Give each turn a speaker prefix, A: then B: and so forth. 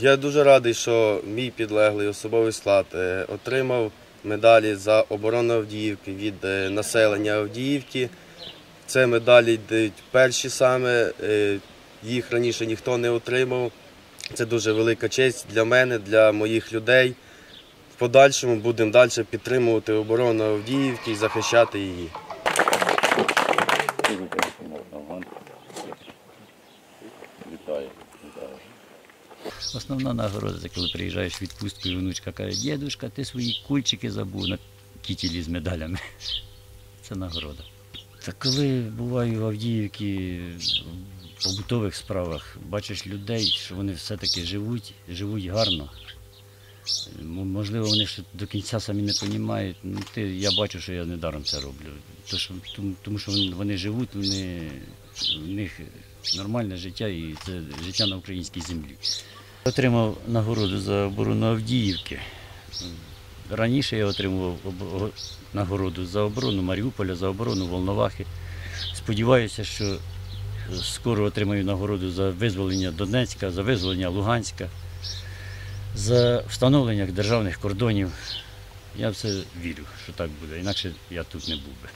A: Я дуже радий, що мій підлеглий особовий склад е, отримав медалі за оборону Авдіївки від е, населення Авдіївки. Це медалі йдуть перші саме, е, їх раніше ніхто не отримав. Це дуже велика честь для мене, для моїх людей. В подальшому будемо далі підтримувати оборону Авдіївки і захищати її.
B: Вітаю. Вітаю.
C: Основна нагорода, це коли приїжджаєш в відпустку, і внучка каже, дідушка, ти свої кульчики забув на кітілі з медалями. Це нагорода. Та коли буваю в Авдіївці в побутових справах, бачиш людей, що вони все-таки живуть, живуть гарно. Можливо, вони ще до кінця самі не розуміють. Ну, ти, я бачу, що я недаром це роблю. Тому, тому що вони- живуть, вони, в них нормальне життя і це життя на українській землі. Отримав нагороду за оборону Авдіївки. Раніше я отримував нагороду за оборону Маріуполя, за оборону Волновахи. Сподіваюся, що скоро отримаю нагороду за визволення Донецька, за визволення Луганська, за встановлення державних кордонів. Я в це вірю, що так буде, інакше я тут не був би.